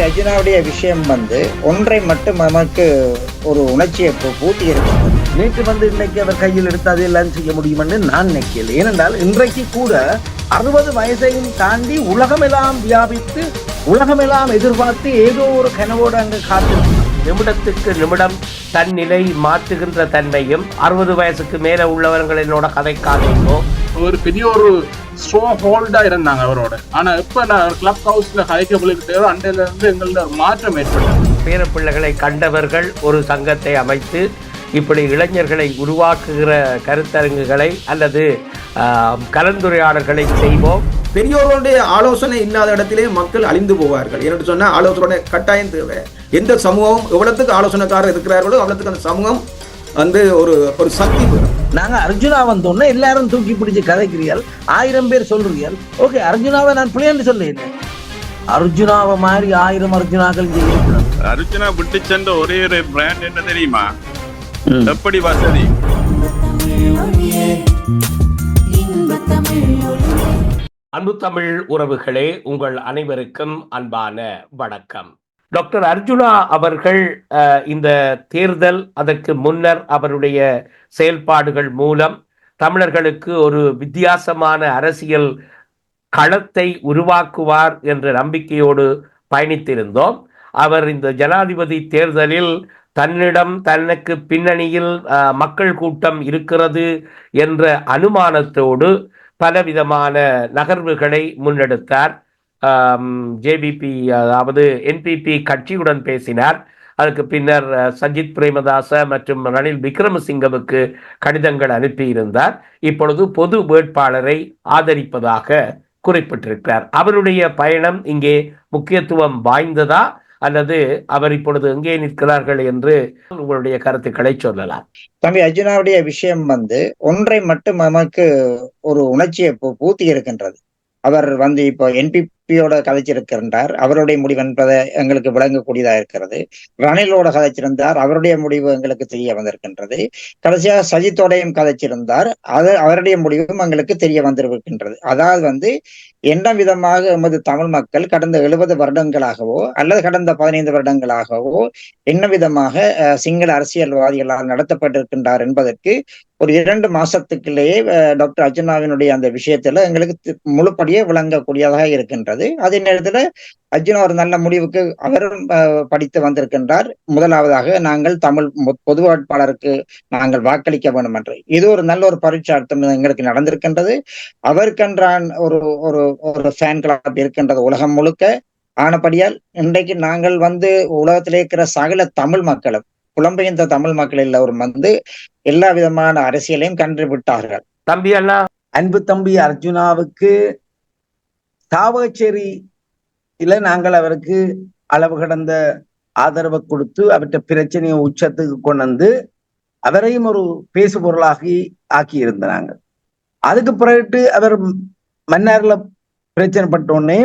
தம்பி அர்ஜுனாவுடைய விஷயம் வந்து ஒன்றை மட்டும் நமக்கு ஒரு உணர்ச்சியை பூட்டி இருக்கிறது நேற்று வந்து இன்னைக்கு அவர் கையில் எடுத்து அதெல்லாம் செய்ய முடியும்னு நான் நினைக்கல. ஏனென்றால் இன்றைக்கு கூட அறுபது வயசையும் தாண்டி உலகமெல்லாம் வியாபித்து உலகமெல்லாம் எதிர்பார்த்து ஏதோ ஒரு கனவோடு அங்கு காத்திருக்கு நிமிடத்துக்கு நிமிடம் தன் நிலை மாற்றுகின்ற தன்மையும் அறுபது வயசுக்கு மேல உள்ளவர்கள் என்னோட கதைக்காதீங்கோ ஒரு பெரிய ஒரு ஸ்ட்ரோ ஹோல்டா இருந்தாங்க அவரோட. ஆனா இப்ப நான் கிளப் ஹவுஸ்ல கலைக்க போலிக்கிட்டோ அண்டையில இருந்து எங்கள்ட்ட ஒரு மாற்றம் ஏற்பட்டது. பேரப்பிள்ளைகளை கண்டவர்கள் ஒரு சங்கத்தை அமைத்து இப்படி இளைஞர்களை உருவாக்குகிற கருத்தரங்குகளை அல்லது கலந்துரையாடல்களை செய்வோம். பெரியோர்களுடைய ஆலோசனை இல்லாத இடத்திலே மக்கள் அழிந்து போவார்கள். என்று சொன்னா ஆலோசனை கட்டாயம் தேவை. எந்த சமூகம் எவ்வளவுக்கு ஆலோசனைக்காரர் இருக்கிறார்களோ அவ்வளவுக்கு அந்த சமூகம் வந்து ஒரு ஒரு சக்தி நாங்க அர்ஜுனா வந்தோன்னே எல்லாரும் தூக்கி பிடிச்சு கதைக்கிறீர்கள் ஆயிரம் பேர் சொல்றீர்கள். ஓகே அர்ஜுனாவை நான் பிள்ளைன்னு சொல்லேன் அர்ஜுனாவை மாதிரி ஆயிரம் அர்ஜுனாக்கள் அர்ஜுனா விட்டு சென்ற ஒரே ஒரு பிராண்ட் என்ன தெரியுமா? எப்படி வசதி? அன்பு தமிழ் உறவுகளே உங்கள் அனைவருக்கும் அன்பான வணக்கம். டாக்டர் அர்ஜுனா அவர்கள் இந்த தேர்தல் அதற்கு முன்னர் அவருடைய செயல்பாடுகள் மூலம் தமிழர்களுக்கு ஒரு வித்தியாசமான அரசியல் களத்தை உருவாக்குவார் என்ற நம்பிக்கையோடு பயணித்திருந்தோம். அவர் இந்த ஜனாதிபதி தேர்தலில் தன்னிடம் தனக்கு பின்னணியில் மக்கள் கூட்டம் இருக்கிறது என்ற அனுமானத்தோடு பலவிதமான நகர்வுகளை முன்னெடுத்தார். ஜேபிபி அதாவது என்பிபி கட்சியுடன் பேசினார். அதுக்கு பின்னர் சஜித் பிரேமதாச மற்றும் ரணில் விக்ரமசிங்கவுக்கு கடிதங்கள் அனுப்பியிருந்தார். இப்பொழுது பொது வேட்பாளரை ஆதரிப்பதாக குறிப்பிட்டிருக்கிறார். அவருடைய பயணம் இங்கே முக்கியத்துவம் வாய்ந்ததா? அல்லது அவர் இப்பொழுது எங்கே நிற்கிறார்கள் என்று உங்களுடைய கருத்துக்களை சொல்லலாம். தம்பி அர்ஜுனாவுடைய விஷயம் வந்து ஒன்றை மட்டும் நமக்கு ஒரு உணர்ச்சியை பூத்தி இருக்கின்றது அவர் வந்து இப்போ என்பிபியோட கதைச்சிருக்கின்றார். அவருடைய முடிவு என்பதை எங்களுக்கு விளங்கக்கூடியதா இருக்கிறது. ரணிலோட கதைச்சிருந்தார். அவருடைய முடிவு எங்களுக்கு தெரிய வந்திருக்கின்றது. கடைசியாக சஜித்தோடையும் கதைச்சிருந்தார். அது அவருடைய முடிவும் எங்களுக்கு தெரிய வந்திருக்கின்றது. அதாவது வந்து என்ன விதமாக எமது தமிழ் மக்கள் கடந்த எழுபது வருடங்களாகவோ அல்லது கடந்த பதினைந்து வருடங்களாகவோ என்ன விதமாக அஹ், சிங்கள அரசியல்வாதிகளால் நடத்தப்பட்டிருக்கின்றார் என்பதற்கு ஒரு இரண்டு மாசத்துக்குள்ளேயே டாக்டர் அர்ஜுனாவினுடைய அந்த விஷயத்துல எங்களுக்கு தி- முழுப்படியே விளங்கக்கூடியதாக இருக்கின்றது. அதே நேரத்துல அர்ஜுனா ஒரு நல்ல முடிவுக்கு அவரும் படித்து வந்திருக்கின்றார். முதலாவதாக நாங்கள் தமிழ் பொது வேட்பாளருக்கு நாங்கள் வாக்களிக்க வேண்டும் என்று இது ஒரு நல்ல ஒரு பரீட்சார்த்தம் எங்களுக்கு நடந்திருக்கின்றது. அவருக்கென்றான் ஒரு ஒரு ஒரு ஃபேன் கிளப் இருக்கின்றது உலகம் முழுக்க. ஆனபடியால் இன்றைக்கு நாங்கள் வந்து உலகத்திலே இருக்கிற சகல தமிழ் மக்களும் புலம்பெயர்ந்த தமிழ் மக்கள் எல்லோரும் வந்து எல்லா விதமான அரசியலையும் கண்டுவிட்டார்கள் தம்பி அண்ணா. அன்பு தம்பி அர்ஜுனாவுக்கு இல்ல நாங்கள் அவருக்கு அளவு கடந்த ஆதரவை கொடுத்து அவற்றை பிரச்சனையை உச்சத்துக்கு கொண்டு வந்து அவரையும் ஒரு பேசு பொருளாகி ஆக்கி இருந்தாங்க அதுக்கு பிறகு அவர் மன்னார்ல பிரச்சனை பட்டோடனே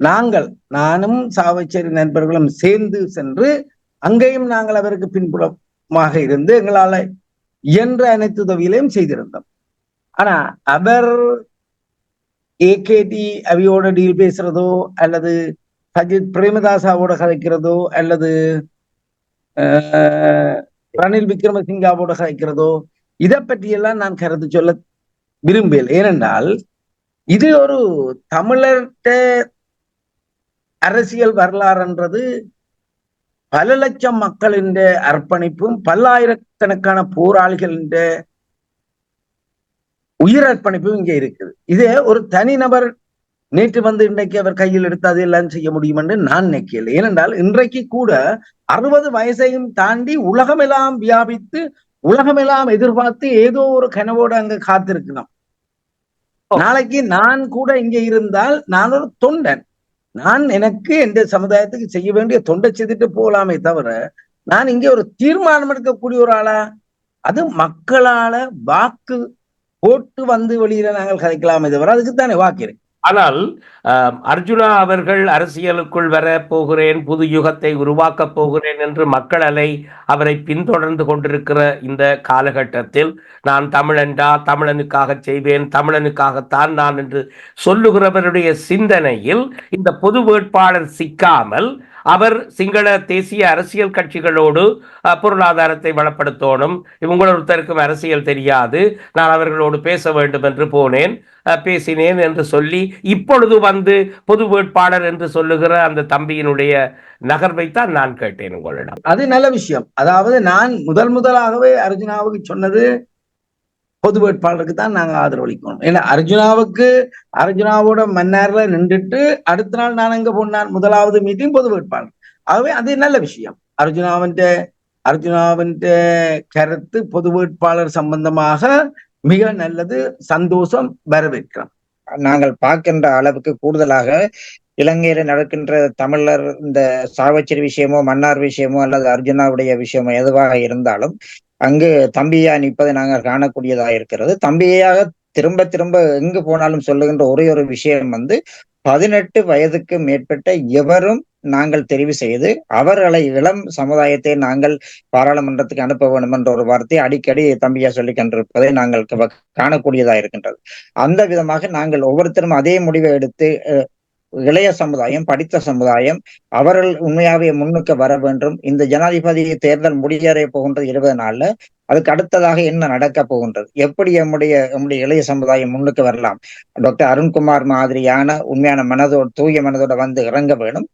நாங்கள் நானும் சாவச்சேரி நண்பர்களும் சேர்ந்து சென்று அங்கேயும் நாங்கள் அவருக்கு பின்புலமாக இருந்து எங்களால் இயன்ற அனைத்து உதவிகளையும் செய்திருந்தோம். ஆனா அவர் ஏகேடி அவியோட டீல் பேசுறதோ அல்லது சஜித் பிரேமதாசாவோட கதைக்கிறதோ அல்லது ஆஹ், ரணில் விக்ரமசிங்காவோட கதைக்கிறதோ இதை பற்றியெல்லாம் நான் கருத்து சொல்ல விரும்பல ஏனென்றால் இது ஒரு தமிழர்கிட்ட அரசியல் வரலாறுன்றது பல லட்சம் மக்களின் அர்ப்பணிப்பும் பல்லாயிரக்கணக்கான போராளிகளின் உயிர் அர்ப்பணிப்பும் இங்கே இருக்குது. இதே ஒரு தனிநபர் நேற்று வந்து இன்றைக்கு அவர் கையில் எடுத்து அதெல்லாம் செய்ய முடியும் என்று நான் நினைக்கல ஏனென்றால் இன்றைக்கு கூட அறுபது வயசையும் தாண்டி உலகமெல்லாம் வியாபித்து உலகமெல்லாம் எதிர்பார்த்து ஏதோ ஒரு கனவோடு அங்க காத்திருக்கணும் நாளைக்கு நான் கூட இங்கே இருந்தால் நான் ஒரு தொண்டன். நான் எனக்கு இந்த சமுதாயத்துக்கு செய்ய வேண்டிய தொண்டை செய்துட்டு போகலாமே தவிர நான் இங்கே ஒரு தீர்மானம் எடுக்கக்கூடிய ஒரு ஆளா? அது மக்களால வாக்கு போட்டு வந்து வெளியில நாங்கள் கதைக்கலாமே தவிர அதுக்கு தானே வாக்கு இருக்கு. ஆனால் அர்ஜுனா அவர்கள் அரசியலுக்குள் வர போகிறேன் புது யுகத்தை உருவாக்கப் போகிறேன் என்று மக்கள் அலை அவரை பின்தொடர்ந்து கொண்டிருக்கிற இந்த காலகட்டத்தில் நான் தமிழன்டா தமிழனுக்காக செய்வேன் தமிழனுக்காகத்தான் நான் என்று சொல்லுகிறவருடைய சிந்தனையில் இந்த பொது வேட்பாளர் சிக்காமல் அவர் சிங்கள தேசிய அரசியல் கட்சிகளோடு பொருளாதாரத்தை வளப்படுத்தணும். இவங்கள ஒருத்தருக்கும் அரசியல் தெரியாது. நான் அவர்களோடு பேச வேண்டும் என்று போனேன். பேசினேன் என்று சொல்லி இப்பொழுது வந்து பொது வேட்பாளர் என்று சொல்லுகிற அந்த தம்பியினுடைய நகர்வைத்தான் நான் கேட்டேன் உங்களிடம். அது நல்ல விஷயம். அதாவது நான் முதல் முதலாகவே அர்ஜுனாவுக்கு சொன்னது பொது வேட்பாளருக்கு தான் நாங்க ஆதரவளிக்கணும் ஏன்னா அர்ஜுனாவுக்கு அர்ஜுனாவோட மன்னார்ல நின்றுட்டு அடுத்த நாள் நான் எங்க போனான்? முதலாவது மீட்டிங் பொது வேட்பாளர். ஆகவே அது நல்ல விஷயம். அர்ஜுனாவின் அர்ஜுனாவின் கருத்து பொது வேட்பாளர் சம்பந்தமாக மிக நல்லது சந்தோஷம் வரவேற்கிறோம். நாங்கள் பார்க்கின்ற அளவுக்கு கூடுதலாக இலங்கையில நடக்கின்ற தமிழர் இந்த சாவச்சேரி விஷயமோ மன்னார் விஷயமோ அல்லது அர்ஜுனாவுடைய விஷயமோ எதுவாக இருந்தாலும் அங்கு தம்பியா நிற்பதை நாங்கள் காணக்கூடியதாக இருக்கிறது தம்பியாக திரும்ப திரும்ப எங்கு போனாலும் சொல்லுகின்ற ஒரே ஒரு விஷயம் வந்து பதினெட்டு வயதுக்கு மேற்பட்ட எவரும் நாங்கள் தெரிவு செய்து அவர்களை இளம் சமுதாயத்தை நாங்கள் பாராளுமன்றத்துக்கு அனுப்ப வேண்டும் என்ற ஒரு வார்த்தை அடிக்கடி தம்பியா சொல்லி கண்டிருப்பதை நாங்கள் காணக்கூடியதா காணக்கூடியதாக இருக்கின்றது அந்த விதமாக நாங்கள் ஒவ்வொருத்தரும் அதே முடிவை எடுத்து அஹ், இளைய சமுதாயம் படித்த சமுதாயம் அவர்கள் உண்மையாவே முன்னுக்கு வர வேண்டும். இந்த ஜனாதிபதி தேர்தல் முடியறைய போகின்றது இருபது நாள்ல. அதுக்கு அடுத்ததாக என்ன நடக்க போகின்றது? எப்படி நம்முடைய நம்முடைய இளைய சமுதாயம் முன்னுக்கு வரலாம்? டாக்டர் அருண்குமார் மாதிரியான உண்மையான மனதோடு தூய மனதோட வந்து இறங்க வேணும்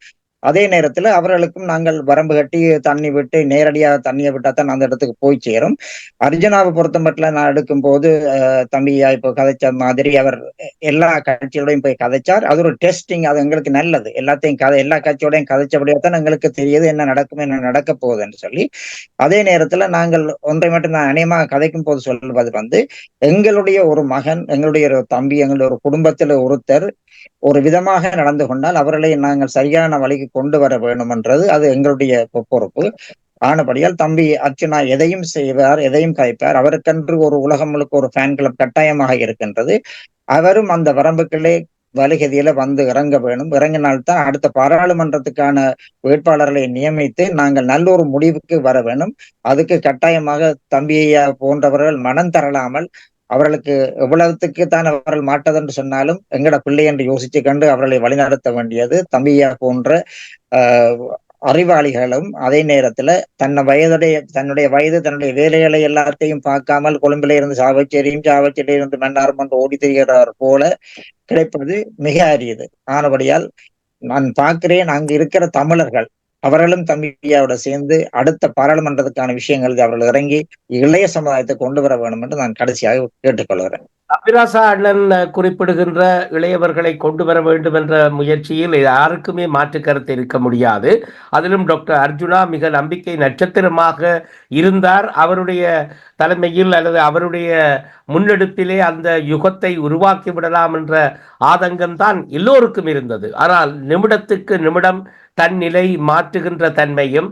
அதே நேரத்துல அவர்களுக்கும் நாங்கள் வரம்பு கட்டி தண்ணி விட்டு நேரடியாக தண்ணியை விட்டா தான் அந்த இடத்துக்கு போய் சேரும். அர்ஜுனாவை பொறுத்த மட்டும் நான் எடுக்கும் போது தம்பியா இப்போ கதைச்ச மாதிரி அவர் எல்லா கட்சியோடையும் போய் கதைச்சார். அது ஒரு டெஸ்டிங் அது எங்களுக்கு நல்லது. எல்லாத்தையும் கதை எல்லா கட்சியோடையும் கதைச்சபடியா தான் எங்களுக்கு தெரியுது என்ன நடக்கும் என்ன நடக்க போகுதுன்னு சொல்லி. அதே நேரத்துல நாங்கள் ஒன்றை மட்டும் நான் அநேகமாக கதைக்கும் போது சொல்வது வந்து எங்களுடைய ஒரு மகன் எங்களுடைய ஒரு தம்பி எங்களுடைய ஒரு குடும்பத்துல ஒருத்தர் ஒரு விதமாக நடந்து கொண்டால் அவர்களை நாங்கள் சரியான வழிக்கு கொண்டு வர வேண்டும்ன்றது அது எங்களுடைய பொறுப்பு. ஆனபடியால் தம்பி அர்ச்சுனா எதையும் செய்வார் எதையும் கதைப்பார் அவருக்கென்று ஒரு உலகம் முழுக்க ஒரு ஃபேன் கிளப் கட்டாயமாக இருக்கின்றது. அவரும் அந்த வரம்புகளே வலுகதியில வந்து இறங்க வேணும். இறங்கினால்தான் அடுத்த பாராளுமன்றத்துக்கான வேட்பாளர்களை நியமித்து நாங்கள் நல்ல ஒரு முடிவுக்கு வர வேணும். அதுக்கு கட்டாயமாக தம்பியா போன்றவர்கள் மனம் தரலாமல் அவர்களுக்கு எவ்வளவுத்துக்கு தான் அவர்கள் மாட்டதென்று சொன்னாலும் எங்கட பிள்ளை என்று யோசிச்சு கண்டு அவர்களை வழிநடத்த வேண்டியது தம்பியா போன்ற ஆஹ் அறிவாளிகளும் அதே நேரத்துல தன்னை வயதுடைய தன்னுடைய வயது தன்னுடைய வேலைகளை எல்லாத்தையும் பார்க்காமல் கொழும்பில இருந்து சாவச்சேரியும் சாவச்சேரியில இருந்து மன்னாரும் என்று ஓடி திரிகிறார் போல கிடைப்பது மிக அரியது ஆனபடியால் நான் பார்க்கிறேன் அங்கு இருக்கிற தமிழர்கள் அவர்களும் தம்பியாவோட சேர்ந்து அடுத்த பாராளுமன்றத்துக்கான விஷயங்களுக்கு அவர்கள் இறங்கி இளைய சமுதாயத்தை கொண்டு வர வேண்டும் என்று நான் கடைசியாக கேட்டுக்கொள்கிறேன். அபிராசா அண்ணன் குறிப்பிடுகின்ற இளையவர்களை கொண்டு வர வேண்டும் என்ற முயற்சியில் யாருக்குமே மாற்று கருத்து இருக்க முடியாது. அதிலும் டாக்டர் அர்ஜுனா மிக நம்பிக்கை நட்சத்திரமாக இருந்தார். அவருடைய தலைமையில் அல்லது அவருடைய முன்னெடுப்பிலே அந்த யுகத்தை உருவாக்கி விடலாம் என்ற ஆதங்கம் தான் எல்லோருக்கும் இருந்தது. ஆனால் நிமிடத்துக்கு நிமிடம் தன் நிலை மாற்றுகின்ற தன்மையும்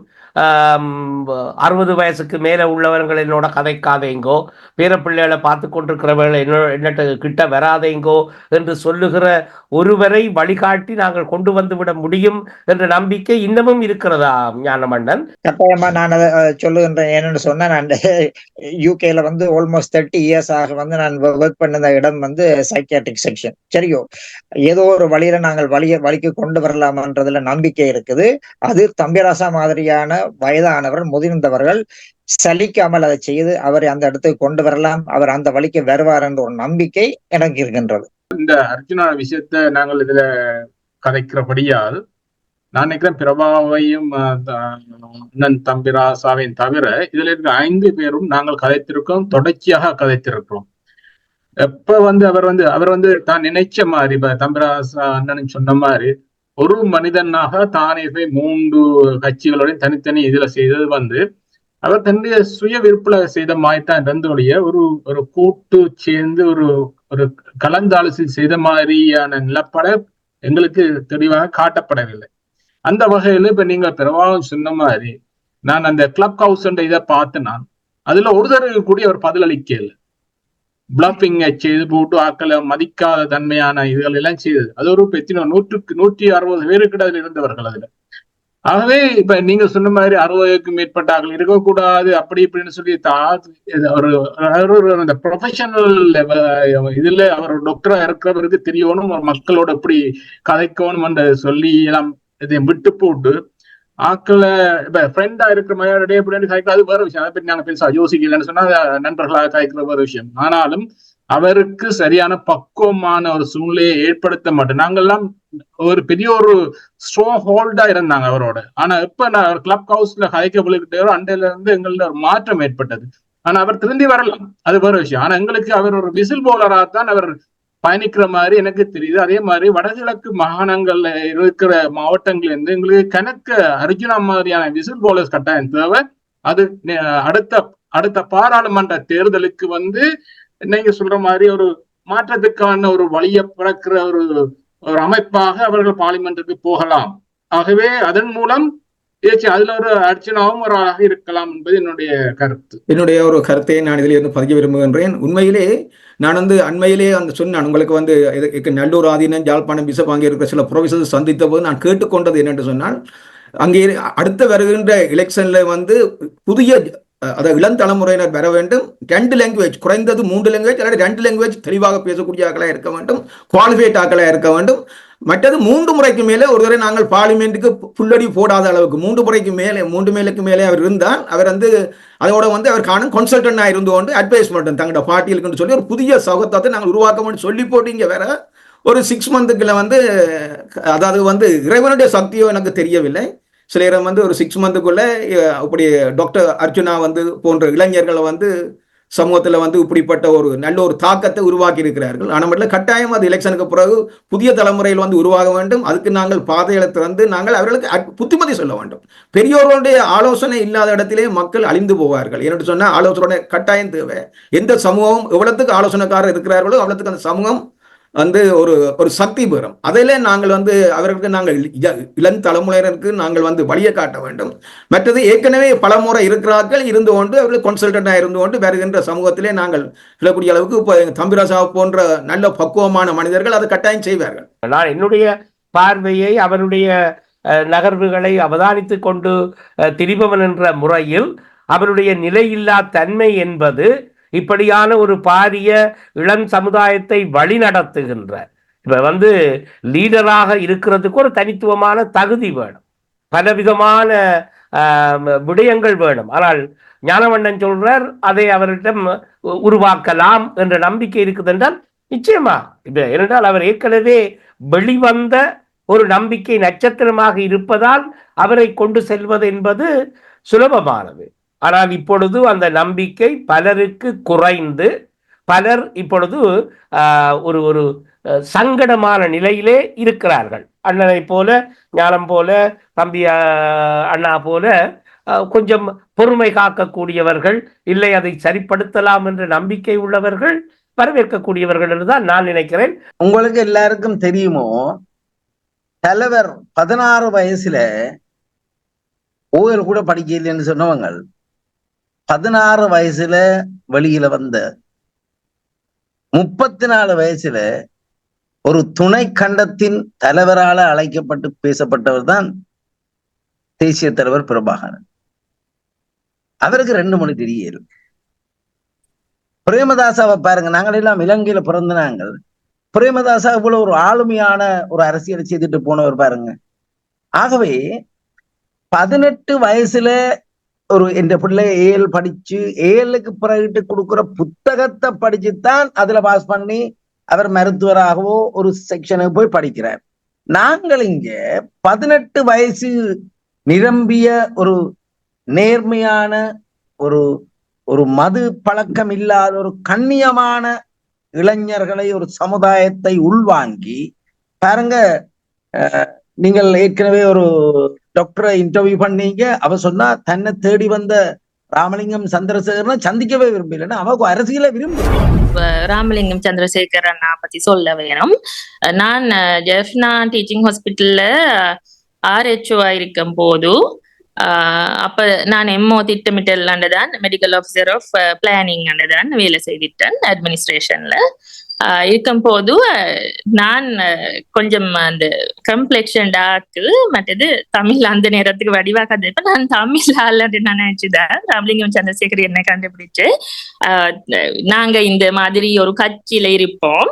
அறுபது வயசுக்கு மேலே உள்ளவர்கள் என்னோட கதைக்காதேங்கோ பேரப்பிள்ளைகளை பார்த்து கொண்டிருக்கிறவர்கள் என்னோட என்னட்ட கிட்ட வராதேங்கோ என்று சொல்லுகிற ஒருவரை வழிகாட்டி நாங்கள் கொண்டு வந்து விட முடியும் என்ற நம்பிக்கை இன்னமும் இருக்கிறதா ஞானமன்னன்? கட்டாயமா நான் அதை சொல்லுகின்றேன். என்னன்னு சொன்னா நான் யூகேல வந்து ஆல்மோஸ்ட் தேர்ட்டி இயர்ஸ் ஆக வந்து நான் ஒர்க் பண்ண இடம் வந்து சைக்கியாட்ரிக் செக்ஷன் சரியோ? ஏதோ ஒரு வழியில நாங்கள் வழிய வழிக்கு கொண்டு வரலாமன்றதுல நம்பிக்கை இருக்குது. அது தம்பிராசா மாதிரியான வயதானவர் முதிர்ந்தவர்கள் சலிக்காமல் அதை செய்து அவரை அந்த இடத்துக்கு கொண்டு வரலாம். அவர் அந்த வழிக்கு வருவார் என்ற ஒரு நம்பிக்கை எனக்கு இருக்கின்றது. இந்த அர்ஜுனா விஷயத்த நாங்கள் இதுல கதைக்கிறபடியால் நான் நினைக்கிறேன் பிரபாவையும் அண்ணன் தம்பிராசாவையும் தவிர இதுல இருக்க ஐந்து பேரும் நாங்கள் கதைத்திருக்கோம் தொடர்ச்சியாக கதைத்திருக்கிறோம். எப்ப வந்து அவர் வந்து அவர் வந்து தான் நினைச்ச மாதிரி இப்ப தம்பிராசா அண்ணன் சொன்ன மாதிரி ஒரு மனிதனாக தானே போய் மூன்று கட்சிகளோடையும் தனித்தனி இதுல செய்தது வந்து அவர் தன்னுடைய சுய விருப்பில் செய்த மாதிரி தான் இருந்தோடைய ஒரு ஒரு கூட்டு சேர்ந்து ஒரு ஒரு கலந்தாலோசனை செய்த மாதிரியான நிலப்பட எங்களுக்கு தெளிவாக காட்டப்படவில்லை. அந்த வகையில இப்ப நீங்க பிரபாவம் சொன்ன மாதிரி நான் அந்த கிளப் ஹவுஸ் இதை பார்த்து நான் அதுல ஒரு தடவை கூடி அவர் பதிலளிக்கல. பிளப்பிங்க செய்து போட்டு ஆக்களை மதிக்காத தன்மையான இதுகள் எல்லாம் செய்தது. அது ஒரு பெத்தின நூற்றுக்கு நூற்றி அறுபது பேருக்கு அதில் இருந்தவர்கள் அதுல. ஆகவே இப்ப நீங்க சொன்ன மாதிரி அறுபதுக்கும் மேற்பட்டார்கள் இருக்கக்கூடாது அப்படி இப்படின்னு சொல்லி தா- ஒரு அந்த ப்ரொஃபஷனல் இதுல அவர் டாக்டரா இருக்கிறவருக்கு தெரியணும் ஒரு மக்களோட எப்படி கதைக்கணும் என்று சொல்லி எல்லாம் இதை விட்டு போட்டு ஆக்களை இப்ப ஃப்ரெண்டா இருக்கிற மாதிரி எப்படி கதைக்கிறது வேற விஷயம். அதை பற்றி நாங்க பெருசா யோசிக்கலன்னு சொன்னா நண்பர்களாக கதைக்கிற வேற விஷயம். ஆனாலும் அவருக்கு சரியான பக்குவமான ஒரு சூழ்நிலையை ஏற்படுத்த மாட்டோம் நாங்கெல்லாம் ஒரு பெரிய ஒரு ஸ்ட்ரோ ஹோல்டா இருந்தாங்க அவரோட. ஆனா இப்ப நான் கிளப் ஹவுஸ்ல கதைக்க விழுக்கிட்டோ அண்டையில இருந்து எங்கள ஒரு மாற்றம் ஏற்பட்டது. ஆனா அவர் திரும்பி வரலாம். அது வேற விஷயம். ஆனா எங்களுக்கு அவர் ஒரு விசில் போலரா தான் அவர் பயணிக்கிற மாதிரி எனக்கு தெரியுது. அதே மாதிரி வடகிழக்கு மாகாணங்கள்ல இருக்கிற மாவட்டங்கள்ல இருந்து எங்களுக்கு கணக்க அர்ஜுனா மாதிரியான விசில் போலர்ஸ் கட்டாயம் தேவை. அது அடுத்த அடுத்த பாராளுமன்ற தேர்தலுக்கு வந்து நீங்க சொல்ற மாதிரி ஒரு மாற்றத்துக்கான ஒரு வழியை பிறக்கிற ஒரு ஒரு அமைப்பாக அவர்கள் பார்லிமெண்ட்டுக்கு போகலாம். ஆகவே அதன் மூலம் அதுல ஒரு அர்ச்சனாவும் ஒரு ஆளாக இருக்கலாம் என்பது என்னுடைய கருத்து. என்னுடைய ஒரு கருத்தை நான் இதில் இருந்து பதிக்க விரும்புகின்றேன். உண்மையிலே நான் வந்து அண்மையிலே அந்த சொன்னேன். உங்களுக்கு வந்து இதுக்கு நல்லூர் ஆதீனம் ஜாழ்ப்பாணம் பிசப் அங்கே இருக்கிற சில ப்ரொஃபசர்ஸ் சந்தித்த போது நான் கேட்டுக்கொண்டது என்னென்று சொன்னால் அங்கே அடுத்த வருகின்ற எலெக்ஷன்ல வந்து புதிய அதாவது இளம் தலைமுறையினர் பெற வேண்டும். ரெண்டு லாங்குவேஜ் குறைந்தது மூன்று லாங்குவேஜ் அல்லது ரெண்டு லாங்குவேஜ் தெளிவாக பேசக்கூடிய ஆக்களாக இருக்க வேண்டும். குவாலிஃபைட் ஆக்களாக இருக்க வேண்டும். மற்றது மூன்று முறைக்கு மேலே ஒரு நாங்கள் பார்லிமெண்ட்டுக்கு புல்லடி போடாத அளவுக்கு மூன்று முறைக்கு மேலே மூன்று மேலுக்கு மேலே அவர் இருந்தால் அவர் வந்து அதோட வந்து அவர் காணும் கன்சல்டன்டாக இருந்து கொண்டு அட்வைஸ் பண்ணுறோம் தங்களோட பார்ட்டிகளுக்குன்னு சொல்லி ஒரு புதிய சகோதரத்தை நாங்கள் உருவாக்கணும்னு சொல்லி போட்டீங்க வேற ஒரு சிக்ஸ் மந்த்துக்குள்ள வந்து அதாவது வந்து இறைவனுடைய சக்தியோ எனக்கு தெரியவில்லை. சில நேரம் வந்து ஒரு சிக்ஸ் மந்த்துக்குள்ள இப்படி டாக்டர் அர்ஜுனா வந்து போன்ற இளைஞர்களை வந்து சமூகத்தில் வந்து இப்படிப்பட்ட ஒரு நல்ல ஒரு தாக்கத்தை உருவாக்கி இருக்கிறார்கள். ஆனால் மட்டும் கட்டாயம் அது எலெக்ஷனுக்கு பிறகு புதிய தலைமுறையில் வந்து உருவாக வேண்டும். அதுக்கு நாங்கள் பாதைகளை திறந்து நாங்கள் அவர்களுக்கு புத்திமதி சொல்ல வேண்டும். பெரியோர்களுடைய ஆலோசனை இல்லாத இடத்திலே மக்கள் அழிந்து போவார்கள். என்று சொன்னால் ஆலோசனை கட்டாயம் தேவை. எந்த சமூகம் எவ்வளவுக்கு ஆலோசனைக்காரர் இருக்கிறார்களோ அவ்வளோத்துக்கு அந்த சமூகம் வந்து ஒரு ஒரு சக்தி பெறும் அதில் நாங்கள் வந்து அவர்களுக்கு நாங்கள் இள- இளம் தலைமுறையினருக்கு நாங்கள் வந்து வழியை காட்ட வேண்டும். மற்றது ஏற்கனவே பல முறை இருக்கிறார்கள். இருந்து கொண்டு அவர்கள் கன்சல்டண்டாக இருந்து கொண்டு வருகின்ற சமூகத்திலே நாங்கள் சொல்லக்கூடிய அளவுக்கு இப்போ தம்பிராசா போன்ற நல்ல பக்குவமான மனிதர்கள் அதை கட்டாயம் செய்வார்கள். நான் என்னுடைய பார்வையை அவருடைய நகர்வுகளை அவதானித்து கொண்டு திரிபவன் என்ற முறையில் அவருடைய நிலையில்லா தன்மை என்பது இப்படியான ஒரு பாரிய இளம் சமுதாயத்தை வழிநடத்துகின்ற இப்ப வந்து லீடராக இருக்கிறதுக்கு ஒரு தனித்துவமான தகுதி வேணும். பலவிதமான விடயங்கள் வேணும். ஆனால் ஞானவண்ணன் சொல்றார் அதை அவரிடம் உருவாக்கலாம் என்ற நம்பிக்கை இருக்குது என்றால் நிச்சயமா. இப்ப ஏனென்றால் அவர் ஏற்கனவே வெளிவந்த ஒரு நம்பிக்கை நட்சத்திரமாக இருப்பதால் அவரை கொண்டு செல்வது என்பது சுலபமானது. ஆனால் இப்பொழுது அந்த நம்பிக்கை பலருக்கு குறைந்து பலர் இப்பொழுது ஆஹ், ஒரு ஒரு சங்கடமான நிலையிலே இருக்கிறார்கள். அண்ணனை போல ஞானம் போல தம்பி அண்ணா போல கொஞ்சம் பொறுமை காக்கக்கூடியவர்கள் இல்லை அதை சரிப்படுத்தலாம் என்ற நம்பிக்கை உள்ளவர்கள் வரவேற்கக்கூடியவர்கள் என்றுதான் நான் நினைக்கிறேன். உங்களுக்கு எல்லாருக்கும் தெரியுமோ தலைவர் பதினாறு வயசுல ஓயல் கூட படிக்கலைன்னு சொன்னவங்க பதினாறு வயசுல வெளியில வந்த முப்பத்தி நாலு வயசுல ஒரு துணை கண்டத்தின் தலைவரால அழைக்கப்பட்டு பேசப்பட்டவர் தான் தேசிய தலைவர் பிரபாகரன். அவருக்கு ரெண்டு மணி தெரியல பிரேமதாசாவை பாருங்க நாங்கள் எல்லாம் இலங்கையில பிறந்த நாங்கள். பிரேமதாசா இவ்வளவு ஒரு ஆளுமையான ஒரு அரசியல் செய்துட்டு போனவர் பாருங்க. ஆகவே பதினெட்டு வயசுல ஒரு என் பிள்ளை ஏஎல் படிச்சு ஏஎலுக்கு பிறகு கொடுக்கிற புத்தகத்தை படிச்சுத்தான் அதுல பாஸ் பண்ணி அவர் மருத்துவராகவோ ஒரு செக்ஷனுக்கு போய் படிக்கிறார். நாங்கள் இங்க பதினெட்டு வயசு நிரம்பிய ஒரு நேர்மையான ஒரு ஒரு மது பழக்கம் இல்லாத ஒரு கண்ணியமான இளைஞர்களை ஒரு சமுதாயத்தை உள்வாங்கி பாருங்க நீங்கள் ஏற்கனவே ஒரு டாக்டரை இன்டர்வியூ பண்ணீங்க. அவ சொன்னா தன்னை தேடி வந்த ராமலிங்கம் சந்திரசேகரனை சந்திக்கவே விரும்பலன்னா அவ அரசியல விரும்பு ராமலிங்கம் சந்திரசேகர் அண்ணா பத்தி சொல்ல வேணும். நான் ஜெஃப்னா டீச்சிங் ஹாஸ்பிட்டல்ல ஆர்ஹெச்ஓ இருக்கும் போது அப்ப நான் எம்ஓ திட்டமிட்டல் தான் மெடிக்கல் ஆஃபீஸர் ஆஃப் பிளானிங் தான் வேலை செய்திட்டேன் அட்மினிஸ்ட்ரேஷன்ல இருக்கும் போது நான் கொஞ்சம் அந்த கம்ப்ளெக்ஷன் டாக்கு மற்றது தமிழ் அந்த நேரத்துக்கு வடிவா இருப்பேன் நான் தமிழ் ஆளுன்னு நான் நினைச்சுதான் ராமலிங்கம் சந்திரசேகர் என்ன கண்டுபிடிச்சு நாங்க இந்த மாதிரி ஒரு கட்சியில இருப்போம்.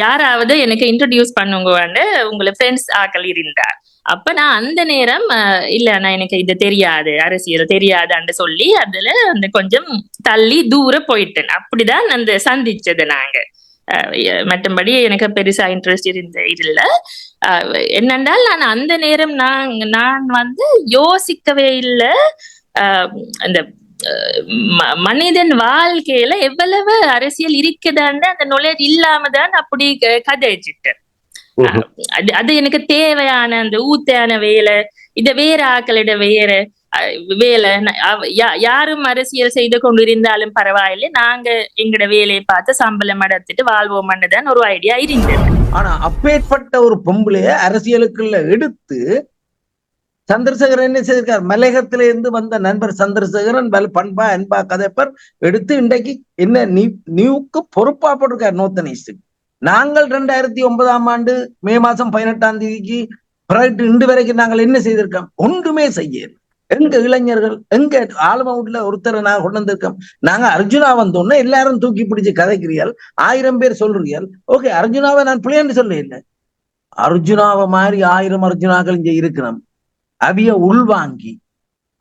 யாராவது எனக்கு இன்ட்ரடியூஸ் பண்ணுங்கன்னு உங்களை ஃப்ரெண்ட்ஸ் ஆக்கள் இருந்தார். அப்ப நான் அந்த நேரம் இல்ல நான் எனக்கு இது தெரியாது அரசியல் தெரியாதுன்னு சொல்லி அதுல அந்த கொஞ்சம் தள்ளி தூர போயிட்டேன். அப்படிதான் அந்த சந்திச்சது நாங்க. மற்றபடி எனக்கு பெருசா இன்ட்ரெஸ்ட் இருந்த இல்ல. ஆஹ் என்னென்றால் நான் அந்த நேரம் நான் நான் வந்து யோசிக்கவே இல்லை. அந்த ம- மனிதன் வாழ்க்கையில எவ்வளவு அரசியல் இருக்குதான்னு அந்த நுழைர் இல்லாம தான் அப்படி க- கதைச்சிட்டேன் அது அது எனக்கு தேவையான அந்த ஊத்தையான வேலை இத வேற ஆக்களிட வேற வேலை யாரும் அரசியல் செய்து கொண்டிருந்தாலும் பரவாயில்லை. நாங்க எங்கட வேலையை பார்த்து சம்பளம் எடுத்துட்டு வாழ்வோம் தான் ஒரு ஐடியா இருந்தது. ஆனா அப்பேற்பட்ட ஒரு பொம்பளைய அரசியலுக்குள்ள எடுத்து சந்திரசேகரன் என்ன செய்திருக்கார்? மலையகத்தில இருந்து வந்த நண்பர் சந்திரசேகரன் வல் பண்பா அன்பா கதைப்பர் எடுத்து இன்றைக்கு என்ன நியூ நியூக்கு பொறுப்பா போட்டிருக்கார் நோத்தனிஸ்ட் நாங்கள் ரெண்டாயிரத்தி ஒன்பதாம் ஆண்டு மே மாசம் பதினெட்டாம் தேதிக்கு பிறகு இன்று வரைக்கும் நாங்கள் என்ன செய்திருக்கோம்? ஒன்றுமே செய்ய எங்க இளைஞர்கள் எங்க ஆலமவுட்ல ஒருத்தரை நான் கொண்டு வந்திருக்கோம். நாங்க அர்ஜுனா வந்தோம்னா எல்லாரும் தூக்கி பிடிச்சு கதைக்கிறீர்கள். ஆயிரம் பேர் சொல்றீர்கள். ஓகே அர்ஜுனாவை நான் பிள்ளைன்னு சொல்ல இல்லை. அர்ஜுனாவை மாதிரி ஆயிரம் அர்ஜுனாக்கள் இங்க இருக்கிறோம். அவிய உள்வாங்கி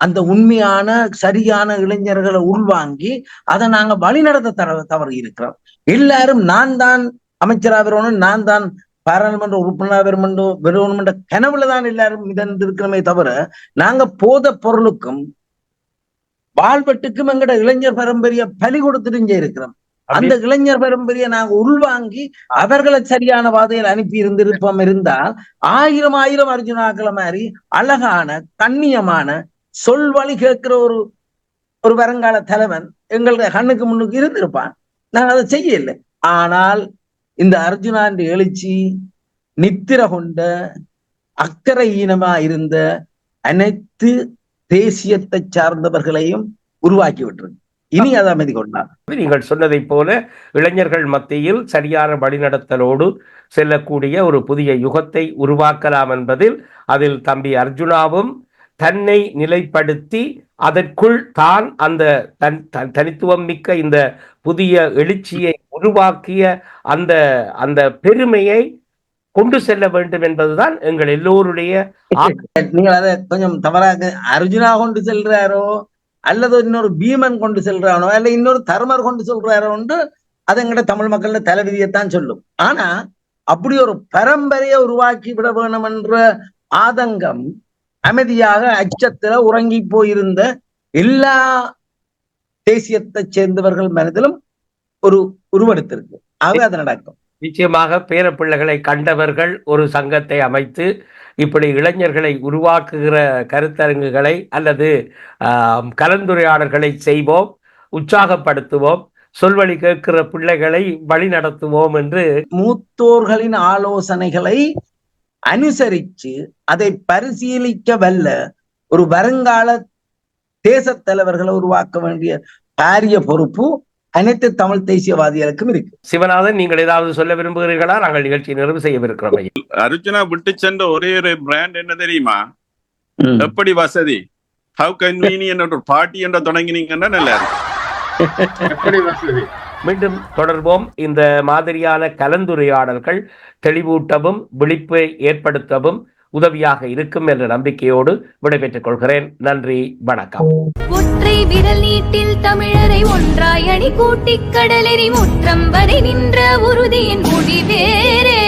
அந்த உண்மையான சரியான இளைஞர்களை உள்வாங்கி அதை நாங்க வழிநடத்த தர தவறு இருக்கிறோம் எல்லாரும் நான் தான் அமைச்சரா வரணும் நான் தான் பாராளுமன்ற உறுப்பினரா வரணும் வரணும்ன்ற கனவுல தான் எல்லாரும் மிதந்திருக்கிறோமே தவிர நாங்க போத பொருளுக்கும் வாழ்வெட்டுக்கும் எங்கட இளைஞர் பரம்பரைய பலி கொடுத்துட்டு இருக்கிறோம். அந்த இளைஞர் பரம்பரையை நாங்க உள்வாங்கி அவர்களை சரியான பாதையில் அனுப்பி இருந்திருப்போம் இருந்தால் ஆயிரம் ஆயிரம் அர்ஜுனாக்களை மாதிரி அழகான கண்ணியமான சொல் வழி கேட்கிற ஒரு ஒரு வருங்கால தலைவன் எங்களுடைய கண்ணுக்கு முன்னுக்கு இருந்திருப்பான். நாங்க அதை செய்யல ஆனால் இந்த அர்ஜுனான் எழுச்சி நித்திர கொண்ட அக்கறை ஈனமா இருந்த அனைத்து தேசியத்தை சார்ந்தவர்களையும் உருவாக்கி விட்டுருக்கு. இனி அதை அமைதி கொண்டார். நீங்கள் சொன்னதைப் போல இளைஞர்கள் மத்தியில் சரியான வழிநடத்தலோடு செல்லக்கூடிய ஒரு புதிய யுகத்தை உருவாக்கலாம் என்பதில் அதில் தம்பி அர்ஜுனாவும் தன்னை நிலைப்படுத்தி அதற்குள் தான் அந்த தன் தனித்துவம் மிக்க இந்த புதிய எழுச்சியை உருவாக்கிய அந்த அந்த பெருமையை கொண்டு செல்ல வேண்டும் என்பதுதான் எங்கள் எல்லோருடைய நீங்கள் அதை கொஞ்சம் தவறாக அர்ஜுனா கொண்டு செல்றாரோ அல்லது இன்னொரு பீமன் கொண்டு செல்றானோ அல்ல இன்னொரு தர்மர் கொண்டு செல்றாரோன்னு அது எங்கட தமிழ் மக்கள தலைவிதியைத்தான் சொல்லும். ஆனா அப்படி ஒரு பரம்பரையை உருவாக்கி விட வேணும் என்ற ஆதங்கம் அமைதியாக அச்சத்துல உறங்கி போயிருந்த எல்லா தேசியத்தை சேர்ந்தவர்கள் மனதிலும் ஒரு உருவெடுத்திருக்கு. ஆகவே அது நடக்கும். நிச்சயமாக பேரப்பிள்ளைகளை கண்டவர்கள் ஒரு சங்கத்தை அமைத்து இப்படி இளைஞர்களை உருவாக்குகிற கருத்தரங்குகளை அல்லது கலந்துரையாடல்களை செய்வோம் உற்சாகப்படுத்துவோம் சொல்வழி கேட்கிற பிள்ளைகளை வழி நடத்துவோம் என்று மூத்தோர்களின் ஆலோசனைகளை அனுசரிச்சு அதை பரிசீலிக்க வல்ல ஒரு வருங்கால தேசத் தலைவர்களை உருவாக்க வேண்டிய பாரிய பொறுப்பு அனைத்து தமிழ் தேசியவாதிகளுக்கும் இருக்கு. சிவநாதன் நீங்கள் ஏதாவது சொல்ல விரும்புகிறீர்களா? நாங்கள் நிகழ்ச்சியை நிறைவு செய்யவிருக்கிறோம். அர்ஜுனா விட்டு சென்ற ஒரே ஒரு பிராண்ட் என்ன தெரியுமா? எப்படி வசதி? ஹவு கன்வீனியன்ட் ஒரு பார்ட்டி என்ற தொடங்கினீங்கன்னா நல்லா எப்படி வசதி? மீண்டும் தொடர்வோம். இந்த மாதிரியான கலந்துரையாடல்கள் தெளிவூட்டவும் விழிப்பை ஏற்படுத்தவும் உதவியாக இருக்கும் என்ற நம்பிக்கையோடு விடைபெற்றுக் கொள்கிறேன். நன்றி வணக்கம். ஒற்றை விரல் நீட்டில் தமிழரை ஒன்றாய் அணி கூட்டிக் கடலெறி முற்றம் வரை நின்ற உறுதியின் முடிவேறே